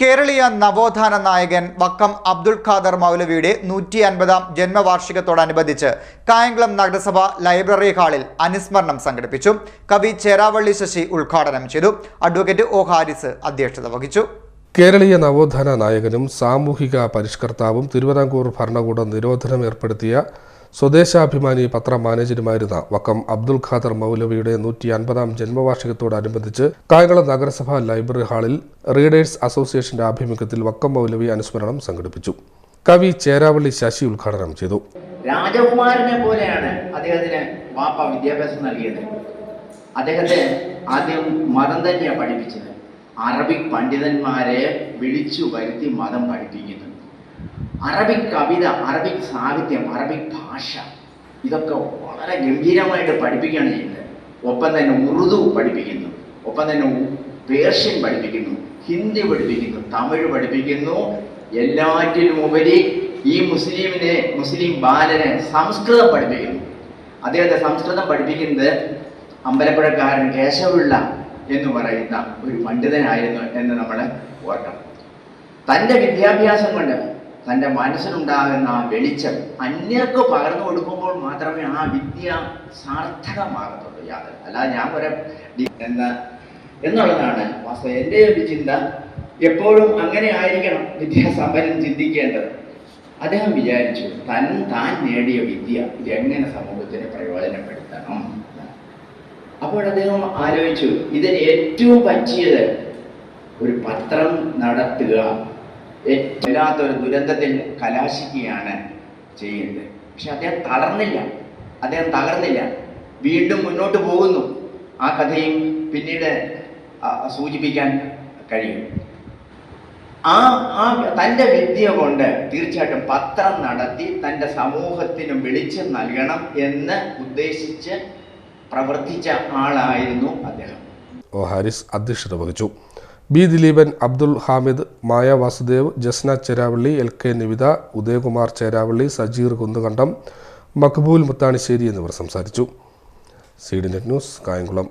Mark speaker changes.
Speaker 1: കേരളീയ നവോത്ഥാന നായകൻ വക്കം അബ്ദുൾ ഖാദർ മൗലവിയുടെ നൂറ്റി അൻപതാം ജന്മവാർഷികത്തോടനുബന്ധിച്ച് കായംകുളം നഗരസഭ ലൈബ്രറി ഹാളിൽ അനുസ്മരണം സംഘടിപ്പിച്ചു. കവി ചേരാവള്ളി ശശി ഉദ്ഘാടനം ചെയ്തു. അഡ്വക്കേറ്റ് ഒ ഹാരിസ് അധ്യക്ഷത വഹിച്ചു.
Speaker 2: കേരളീയ നവോത്ഥാന നായകനും സാമൂഹിക പരിഷ്കർത്താവും തിരുവിതാംകൂർ ഭരണകൂടം നിരോധനം ഏർപ്പെടുത്തിയ സ്വദേശാഭിമാനി പത്ര മാനേജരുമായിരുന്ന വക്കം അബ്ദുൽ ഖാദർ മൗലവിയുടെ നൂറ്റി അൻപതാം ജന്മവാർഷികത്തോടനുബന്ധിച്ച് കായംകുളം നഗരസഭ ലൈബ്രറി ഹാളിൽ റീഡേഴ്സ് അസോസിയേഷന്റെ ആഭിമുഖ്യത്തിൽ വക്കം മൗലവി അനുസ്മരണം സംഘടിപ്പിച്ചു. കവി ചേരാവള്ളി ശശി ഉദ്ഘാടനം ചെയ്തു.
Speaker 3: രാജകുമാരനെ പോലെയാണ് അദ്ദേഹത്തിന് വാപ്പ വിദ്യാഭ്യാസം നൽകിയത്. അദ്ദേഹത്തെ ആദ്യം മതം തന്നെയാണ് പഠിപ്പിച്ചത്. അറബിക് പണ്ഡിതന്മാരെ വിളിച്ചു വരുത്തി മതം പഠിപ്പിക്കുന്നു അറബിക് കവിത അറബിക് സാഹിത്യം അറബിക് ഭാഷ ഇതൊക്കെ വളരെ ഗംഭീരമായിട്ട് പഠിപ്പിക്കുകയാണ് ചെയ്യുന്നത്. ഒപ്പം തന്നെ ഉറുദു പഠിപ്പിക്കുന്നു ഒപ്പം തന്നെ പേർഷ്യൻ പഠിപ്പിക്കുന്നു ഹിന്ദി പഠിപ്പിക്കുന്നു തമിഴ് പഠിപ്പിക്കുന്നു. എല്ലാറ്റിലും ഉപരി ഈ മുസ്ലിമിനെ മുസ്ലിം ബാലനെ സംസ്കൃതം പഠിപ്പിക്കുന്നു. അദ്ദേഹത്തെ സംസ്കൃതം പഠിപ്പിക്കുന്നത് അമ്പലപ്പുഴക്കാരൻ കേശവുള്ള എന്ന് പറയുന്ന ഒരു പണ്ഡിതനായിരുന്നു എന്ന് നമ്മൾ ഓർക്കണം. തന്റെ വിദ്യാഭ്യാസം കൊണ്ട് തന്റെ മനസ്സിലുണ്ടാകുന്ന ആ വെളിച്ചം അന്യർക്ക് പകർന്നു കൊടുക്കുമ്പോൾ മാത്രമേ ആ വിദ്യ സാർത്ഥകമാകത്തുള്ളൂ. യാതൊരു അല്ലാതെ ഞാൻ ഒരു എന്ന എന്നുള്ളതാണ് വാസ്തവം. എന്റെ ഒരു ചിന്ത എപ്പോഴും അങ്ങനെ ആയിരിക്കണം വിദ്യാസമ്പന്നൻ ചിന്തിക്കേണ്ടത്. അദ്ദേഹം വിചാരിച്ചു തൻ താൻ നേടിയ വിദ്യ എങ്ങനെ സമൂഹത്തിന് പ്രയോജനപ്പെടുത്തണം? അപ്പോൾ അദ്ദേഹം ആലോചിച്ചു ഇതിന് ഏറ്റവും പറ്റിയത് ഒരു പത്രം നടത്തുക വല്ലാത്തൊരു ദുരന്തത്തിൽ കലാശിക്കുകയാണ് ചെയ്യുന്നത്. പക്ഷെ അദ്ദേഹം തളർന്നില്ല. അദ്ദേഹം തകർന്നില്ല വീണ്ടും മുന്നോട്ട് പോകുന്നു. ആ കഥയും പിന്നീട് സൂചിപ്പിക്കാൻ കഴിയും. ആ ആ തന്റെ വിദ്യ കൊണ്ട് തീർച്ചയായിട്ടും പത്രം നടത്തി തന്റെ സമൂഹത്തിന് വെളിച്ചം നൽകണം എന്ന് ഉദ്ദേശിച്ച് പ്രവർത്തിച്ച ആളായിരുന്നു അദ്ദേഹം.
Speaker 2: ഹാരിസ് അധ്യക്ഷത വഹിച്ചു. B Dileepan Abdul Hamid Maya Vasudev Jasna Cheravally L K Nivitha Udayakumar Cheravally Sajeer Kunnukandam Maqbool Muthanissery എന്നിവർ സംസാരിച്ചു. C D net news Kayamkulam.